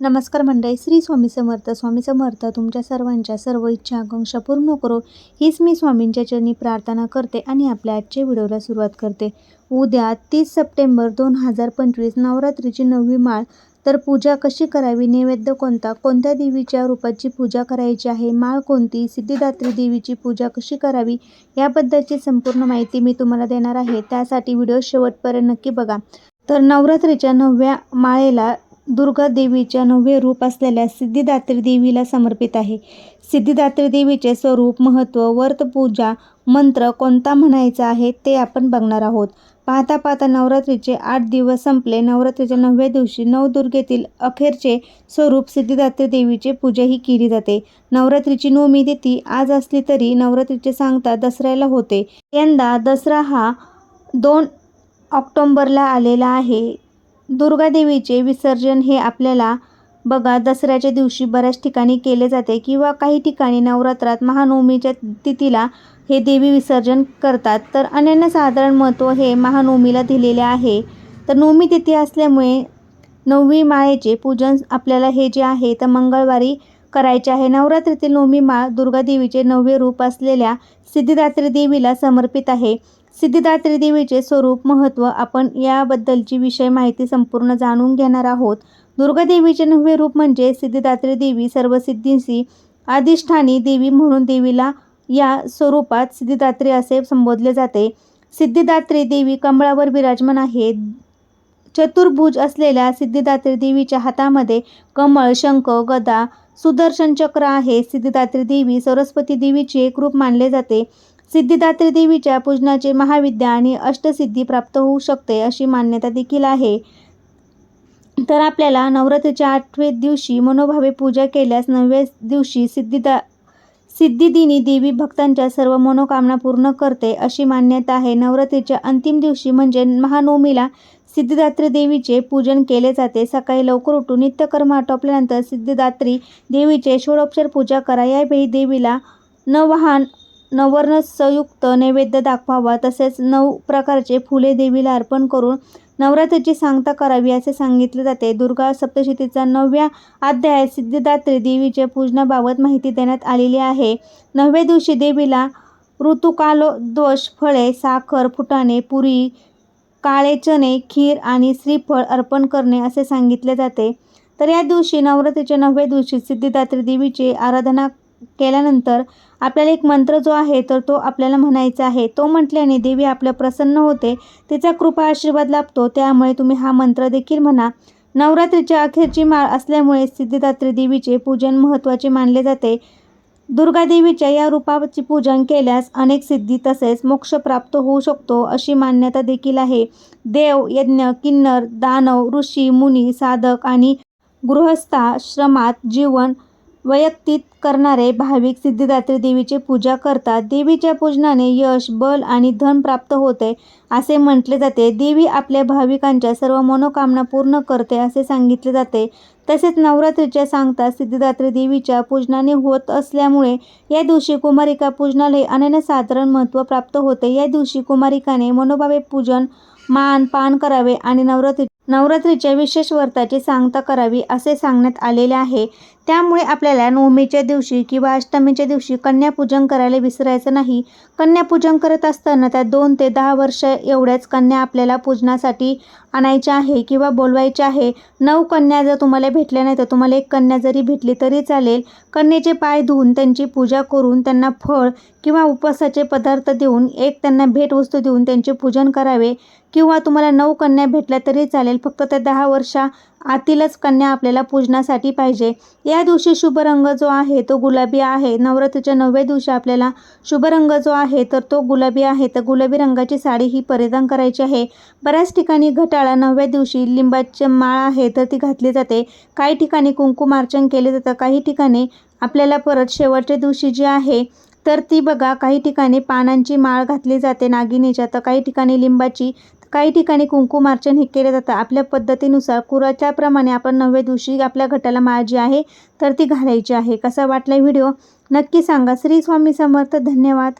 नमस्कार मंडळी श्री स्वामी समर्थ. स्वामी समर्थ तुमच्या सर्वांच्या सर्व इच्छा आकांक्षा पूर्ण करो. हीच मी स्वामींच्या चरणी प्रार्थना करते आणि आपल्या आजच्या व्हिडिओला सुरुवात करते. उद्या तीस सप्टेंबर दोन हजार पंचवीस नवरात्रीची नववी माळ. तर पूजा कशी करावी? नैवेद्य कोणता? कोणत्या देवीच्या रूपाची पूजा करायची आहे? माळ कोणती? सिद्धिदात्री देवीची पूजा कशी करावी? याबद्दलची संपूर्ण माहिती मी तुम्हाला देणार आहे. त्यासाठी व्हिडिओ शेवटपर्यंत नक्की बघा. तर नवरात्रीच्या नवव्या माळेला दुर्गा देवीच्या नववे रूप असलेल्या सिद्धिदात्री देवीला समर्पित आहे. सिद्धिदात्री देवीचे स्वरूप महत्त्व व्रतपूजा मंत्र कोणता म्हणायचा आहे ते आपण बघणार आहोत. पाहता पाहता नवरात्रीचे आठ दिवस संपले. नवरात्रीच्या नवव्या दिवशी नवदुर्गेतील अखेरचे स्वरूप सिद्धिदात्री देवीचे पूजाही केली जाते. नवरात्रीची नवमी तिथी आज असली तरी नवरात्रीचे सांगता दसऱ्याला होते. यंदा दसरा हा दोन ऑक्टोंबरला आलेला आहे. दुर्गादेवीचे विसर्जन हे आपल्याला बघा दसऱ्याच्या दिवशी बऱ्याच ठिकाणी केले जाते किंवा काही ठिकाणी नवरात्रात महानवमीच्या तिथीला हे देवी विसर्जन करतात. तर अनन्यसाधारण महत्त्व हे महानवमीला दिलेले आहे. तर नवमी तिथी असल्यामुळे नववी माळेचे पूजन आपल्याला हे जे आहे तर मंगळवारी करायचे आहे. नवरात्रीतील नवमी माळ दुर्गादेवीचे नववे रूप असलेल्या सिद्धिदात्री देवीला समर्पित आहे. सिद्धिदात्री देवीचे स्वरूप महत्त्व आपण याबद्दलची विषय माहिती संपूर्ण जाणून घेणार आहोत. दुर्गादेवीचे नववे रूप म्हणजे सिद्धिदात्री देवी सर्व सिद्धींशी अधिष्ठानी देवी म्हणून देवीला या स्वरूपात सिद्धिदात्री असे संबोधले जाते. सिद्धिदात्री देवी कमळावर विराजमान आहे. चतुर्भुज असलेल्या सिद्धिदात्री देवीच्या हातामध्ये कमळ शंख गदा सुदर्शन चक्र आहे. सिद्धिदात्री देवी सरस्वती देवीचे एक रूप मानले जाते. सिद्धिदात्री देवीच्या पूजनाचे महाविद्या आणि अष्टसिद्धी प्राप्त होऊ शकते अशी मान्यता देखील आहे. तर आपल्याला नवरात्रीच्या आठव्या दिवशी मनोभावे पूजा केल्यास नवव्या दिवशी सिद्धिदा सिद्धिदिनी देवी भक्तांच्या सर्व मनोकामना पूर्ण करते अशी मान्यता आहे. नवरात्रीच्या अंतिम दिवशी म्हणजे महानवमीला सिद्धिदात्री देवीचे पूजन केले जाते. सकाळी लवकर उठून नित्यकर्म आटोपल्यानंतर सिद्धिदात्री देवीचे षोडोपचार पूजा करा. यावेळी देवीला नवहान संयुक्त नैवेद्य दाखवावा तसेच नऊ प्रकारचे फुले देवीला अर्पण करून नवरात्रीची सांगता करावी असे सांगितले जाते. दुर्गा सप्तशतीचा नवव्या अध्यायात सिद्धिदात्री देवीच्या पूजनाबाबत माहिती देण्यात आलेली आहे. नवव्या दिवशी देवीला ऋतुकालोद्वश फळे साखर फुटाणे पुरी काळे चणे खीर आणि श्रीफळ अर्पण करणे असे सांगितले जाते. तर या दिवशी नवरात्रीच्या नवव्या दिवशी सिद्धिदात्री देवीची आराधना केल्यानंतर आपल्याला एक मंत्र जो आहे तर तो आपल्याला म्हणायचा आहे. तो म्हटल्याने देवी आपल्या प्रसन्न होते तिचा कृपा आशीर्वाद लाभतो. त्यामुळे तुम्ही हा मंत्र देखील म्हणा. नवरात्रीच्या अखेरची माळ असल्यामुळे सिद्धिदात्री देवीचे पूजन महत्त्वाचे मानले जाते. दुर्गादेवीच्या या रूपाची पूजन केल्यास अनेक सिद्धी तसेच मोक्ष प्राप्त होऊ शकतो अशी मान्यता देखील आहे. देव यज्ञ किन्नर दानव ऋषी मुनी साधक आणि गृहस्थाश्रमात जीवन वैयक्तिक करणारे भाविक सिद्धिदात्री देवीची पूजा करतात. देवीच्या पूजनाने यश बल आणि धन प्राप्त होते असे म्हटले जाते. देवी आपल्या भाविकांच्या सर्व मनोकामना पूर्ण करते असे सांगितले जाते. तसेच नवरात्रीच्या सांगता सिद्धिदात्री देवीच्या पूजनाने होत असल्यामुळे या दिवशी कुमारिका पूजनाला अनन्यसाधारण महत्त्व प्राप्त होते. या दिवशी कुमारिकाने मनोभावे पूजन मान पान करावे आणि नवरात्री नवरात्रीच्या विशेष व्रताची सांगता करावी असे सांगण्यात आलेले आहे. त्यामुळे आपल्याला नवमीच्या दिवशी किंवा अष्टमीच्या दिवशी कन्यापूजन करायला विसरायचं नाही. कन्यापूजन करत असताना त्या दोन ते दहा वर्ष एवढ्याच कन्या आपल्याला पूजनासाठी आणायच्या आहे किंवा बोलवायच्या आहे. नऊ कन्या जर तुम्हाला भेटल्या नाही तर तुम्हाला एक कन्या जरी भेटली तरी चालेल. कन्येचे पाय धुवून त्यांची पूजा करून त्यांना फळ किंवा उपवासाचे पदार्थ देऊन एक त्यांना भेटवस्तू देऊन त्यांचे पूजन करावे किंवा तुम्हाला नऊ कन्या भेटल्या तरी चालेल. फक्त त्या दहा वर्षा आतीलच कन्या आपल्याला पूजनासाठी पाहिजे. या दिवशी शुभ रंग जो आहे तो गुलाबी आहे. नवरात्रीच्या नवव्या दिवशी आपल्याला शुभ रंग जो आहे तर तो गुलाबी आहे. तर गुलाबी रंगाची साडी ही परिधान करायची आहे. बऱ्याच ठिकाणी घटाळा नवव्या दिवशी लिंबाची माळ आहे तर ती घातली जाते. काही ठिकाणी कुंकुमार्चन केले जातं. काही ठिकाणी आपल्याला परत शेवटच्या दिवशी जी आहे तर ती बघा काही ठिकाणी पानांची माळ घातली जाते नागिनीच्या. तर काही ठिकाणी लिंबाची काही ठिकाणी कुंकुमार्चन हे केले जातं आपल्या पद्धतीनुसार कुराच्याप्रमाणे आपण नवव्या दिवशी आपल्या घटाला माळ जी आहे तर ती घालायची आहे. कसा वाटला व्हिडिओ? नक्की सांगा. श्री स्वामी समर्थ. धन्यवाद.